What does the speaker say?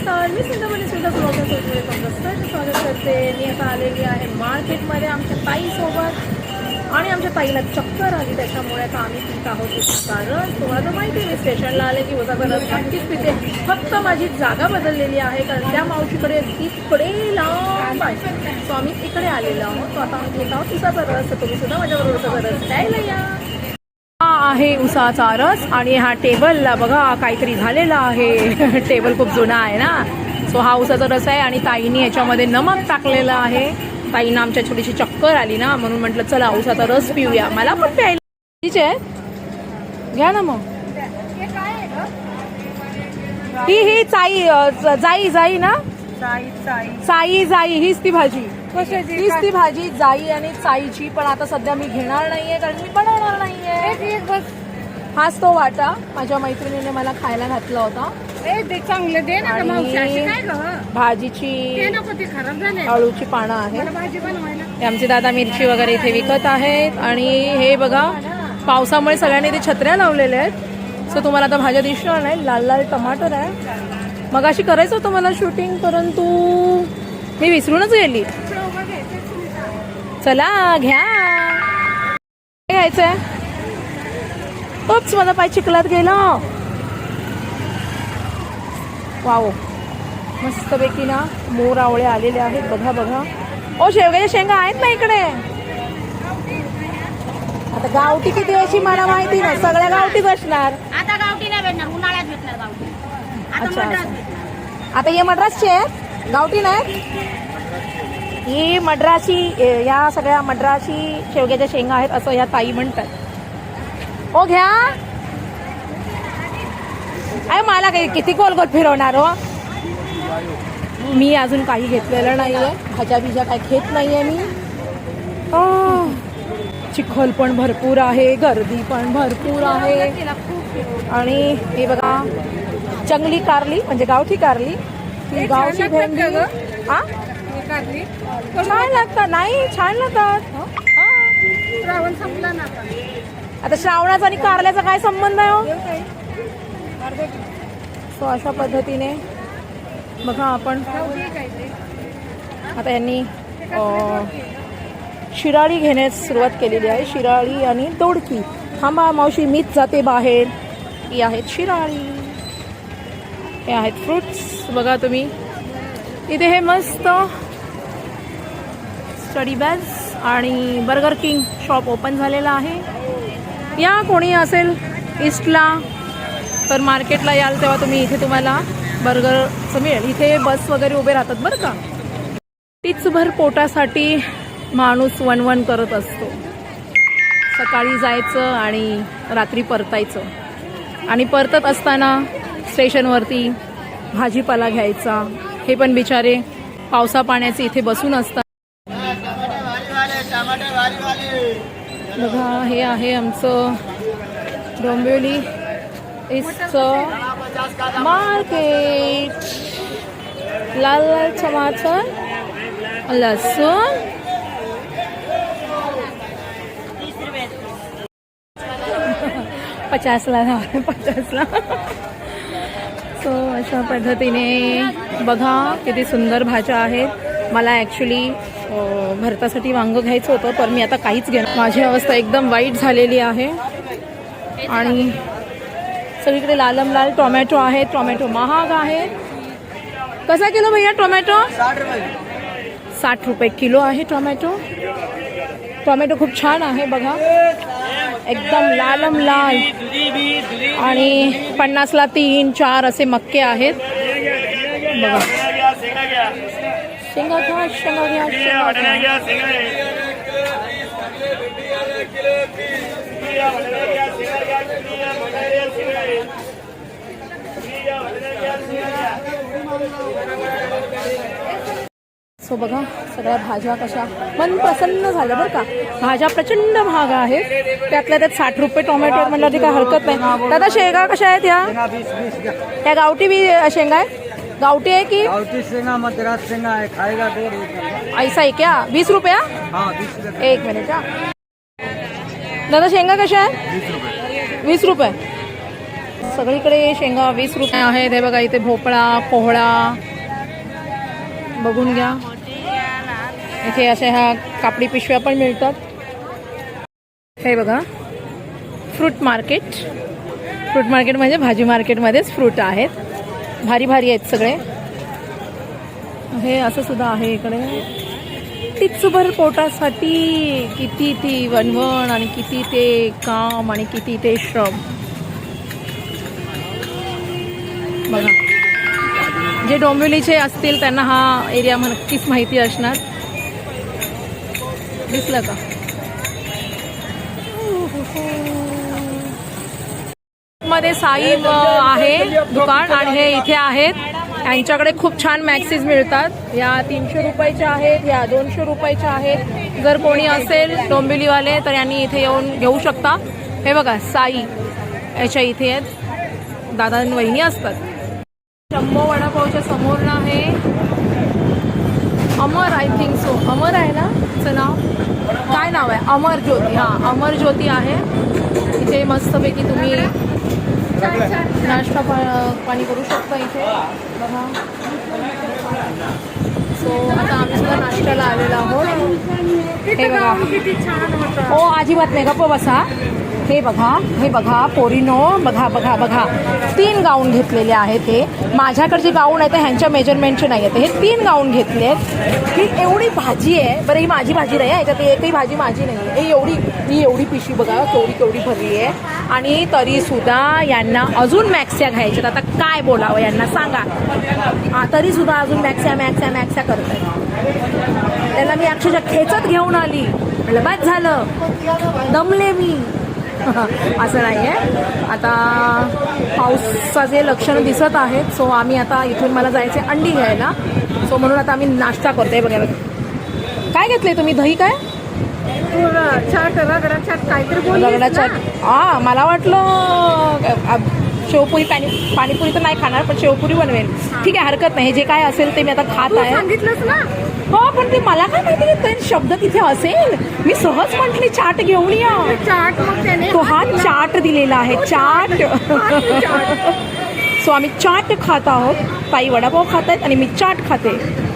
नमस्कार मी सुंदरपणे सुद्धा ब्लॉगर सोडून तुमचं स्वागत करते. मी आता आलेली आहे मार्केटमध्ये आमच्या ताईसोबत. आणि आमच्या ताईला चक्कर आली त्याच्यामुळे आता आम्ही पित आहोत कारण तुम्हाला तर माहिती आहे मी स्टेशनला आले की उदाहरण नक्कीच पिते फक्त माझी जागा बदललेली आहे. कारण त्या मावशीकडे तिकडे लांब आहे. सो आम्ही इकडे आलेलो आहोत. तो आता आम्ही घेत आहोत. तिचा रस तर तुम्ही सुद्धा माझ्याबरोबर उसाचा रस या. आहे उसाचा रस आणि हा टेबलला बघा काहीतरी झालेला आहे. टेबल खूप जुना आहे ना? सो हा उसाचा रस आहे आणि ताईने याच्यामध्ये नमक टाकलेलं आहे. ताईनं आमच्या छोटीशी चक्कर आली ना म्हणून म्हटलं चला उसाचा रस पिऊया. मला पण प्यायला तिचे. आहे घ्या ना मग. ही ही चाई जाई जाई ना? साई जाई हीच ती भाजी. हीच ती भाजी जाई आणि चाईची पण आता सध्या मी घेणार नाहीये कारण मी बनवणार नाहीये. हाच तो वाटा. माझ्या मैत्रिणीने मला खायला घातला होता. चांगलं दे ना भाजीची अळूची पानं आहेत. मला भाजी बनवायला. हे आमचे दादा मिरची वगैरे इथे विकत आहेत. आणि हे बघा पावसामुळे सगळ्यांनी ते छत्र्या लावलेल्या आहेत. सो तुम्हाला आता भाज्या दिसणार नाही. लाल लाल टमाटर आहे. मग अशी करायचं होतं मला शूटिंग परंतु मी विसरूनच गेली. चला घ्या. काय घ्यायचंय? तोच माझा पाय चिखलात गेला. वाव. मस्तपैकी ना मोर आवळे आलेले आहेत. बघा बघा. ओ शेवग्याच्या शेंगा आहेत ना इकडे? आता गावठी किती अशी मला माहिती ना सगळ्या गावठीच असणार आता गावठी नाही भेटणार उन्हाळ्यात भेटणार गावठी. अच्छा, आता हे मद्रासचे आहेत? गावठी नाही? ही मद्रासी या सगळ्या मद्रासी शेवग्याच्या शेंगा आहेत असं या ताई म्हणतात. ओ घ्या. अरे मला काही किती गोल गोल फिरवणार हो? मी अजून काही घेतलेलं नाहीये. भाज्या बिज्या काही घेत नाहीये मी. आह, चिखल पण भरपूर आहे गर्दी पण भरपूर आहे. आणि हे बघा जंगली कारली म्हणजे गावठी कारली. ही गावठी भेंडी. हा छान लागतात. नाही छान लागतात. हा. श्रावण संपला ना आता. श्रावणाचा आणि कारल्याचा काय संबंध आहे हो? सो अशा पद्धतीने बघा आपण. आता यांनी शिराळी घेण्यास सुरुवात केलेली आहे. शिराळी आणि दोडकी. थांबा मावशी मीच जाते बाहेर. ही आहेत शिराळी. हे आहेत फ्रुट्स बघा तुम्ही. इथे हे मस्त स्टडी बॅग्स आणि बर्गर किंग शॉप ओपन झालेलं आहे. या कोणी असेल ईस्टला तर मार्केटला याल तेव्हा तुम्ही इथे तुम्हाला बर्गरचं मिळेल. इथे बस वगैरे उभे राहतात बरं का. टीचभर पोटासाठी माणूस वणवण करत असतो. सकाळी जायचं आणि रात्री परतायचं. आणि परतत असताना स्टेशनवरती भाजीपाला घ्यायचा. हे पण बिचारे पावसा पाण्याचे इथे बसून असतात. बघा हे आहे आमचं डोंबिवली. इथचं मार्केट लाल लाल टमाटर लसूण. पचासला पचासला. सो अशा पद्धतीने बघा किती सुंदर भाज्या आहेत. मला ॲक्च्युली भरतासाठी वांगं घ्यायचं होतं पण मी आता काहीच घेणार माझी अवस्था एकदम वाईट झालेली आहे. आणि सगळीकडे लालम लाल टोमॅटो आहे टोमॅटो महाग आहे. कसा किलो भैया टोमॅटो? साठ रुपये किलो आहे टोमॅटो. टोमॅटो खूप छान आहे बघा. एकदम लालम लाल. आणि पन्नासला तीन चार असे मक्के आहेत. बघा. शेंगा घ्या शेंगा घ्या शेंगा सो बघा सगळ्या भाज्या कशा मन प्रसन्न झालं बरं का. भाज्या प्रचंड महाग आहेत. त्यातल्या त्यात साठ रुपये टोमॅटो आहेत म्हणलं काय हरकत नाही. दादा शेंगा कशा आहेत ह्या त्या गावठी बी शेंगा आहेत? गावठी आहे की? गावठी शेंगा मद्रास शेंगा आहे. खाएगा दो रुपये ऐसा आहे क्या? वीस रुपया? हाँ एक मिनिट हा. दादा शेंगा कशा आहे वीस रुपये. सगळीकडे शेंगा वीस रुपये आहेत. हे बघा इथे भोपळा कोहळा बघून घ्या. इथे अशा ह्या कापडी पिशव्या पण मिळतात. हे बघा. Fruit market. फ्रूट मार्केट म्हणजे भाजी मार्केटमध्येच फ्रूट आहेत. भारी भारी आहेत सगळे. हे असं सुद्धा आहे इकडे. टिचभर पोटासाठी किती ती वणवण आणि किती ते काम आणि किती ते श्रम. बघा. जे डोंबिवलीचे असतील त्यांना हा एरिया नक्कीच माहिती असणार. दिसलं का? मध्ये साई आहे दुकान आणि हे इथे आहेत. यांच्याकडे खूप छान मॅक्सीज मिळतात. या तीनशे रुपयाच्या आहेत या दोनशे रुपयाच्या आहेत. जर कोणी असेल डोंबिवलीवाले तर यांनी इथे येऊन घेऊ शकता. हे बघा साई याच्या इथे आहेत. दादा आणि वहिनी असतात. शंभो वडापावच्या समोर ना आहे. Amar I think so Amar आहे ना? तिचं नाव? काय नाव आहे? अमर ज्योती. हां अमर ज्योती आहे. इथे मस्तपैकी तुम्ही नाश्ता पा- पाणी करू शकता इथे. बघा. सो आता आम्ही सुद्धा नाश्त्याला आलेलो आहोत. हे बघा. ओ अजिबात नाही. गप्प बसा. हे बघा हे बघा पोरीनो बघा बघा बघा. तीन गाऊन घेतलेले आहेत हे. माझ्याकडचे गाऊन आहे ते ह्यांच्या मेजरमेंटचे नाही आहेत हे तीन गाऊन घेतले आहेत. ही एवढी भाजी आहे. बरं ही माझी भाजी नाही आहे. याच्यात एकही भाजी माझी नाही आहे. ही एवढी ही एवढी पिशवी बघा केवढी केवढी भरली आहे. आणि तरीसुद्धा यांना अजून मॅक्स्या घ्यायच्यात. आता काय बोलावं यांना सांगा. तरीसुद्धा अजून मॅक्स्या मॅक्स्या मॅक्स्या करत आहे त्याला मी अक्षरशः खेचत घेऊन आली. म्हटलं बस झालं. दमले मी. असं नाही आहे आता पावसाचे लक्षणं दिसत आहेत सो आम्ही आता इथून मला जायचे अंडी घ्यायला. सो म्हणून आता आम्ही नाश्ता करतोय बघा काय घेतले तुम्ही? दही काय? रगडा काहीतरी. हा मला वाटलं शेवपुरी पाणी पाणीपुरी तर नाही खाणार पण शेवपुरी बनवेल. ठीक आहे हरकत नाही. जे काय असेल ते मी आता खात आहे. ना. हो पण ते मला काय माहिती की ते शब्द तिथे असेल? मी सहज म्हटली चाट घेऊन या. चाट मग त्याने तो हा चाट दिलेला आहे चाट. सो आम्ही चाट खात आहोत. ताई वडापाव खात आहेत आणि मी चाट खाते.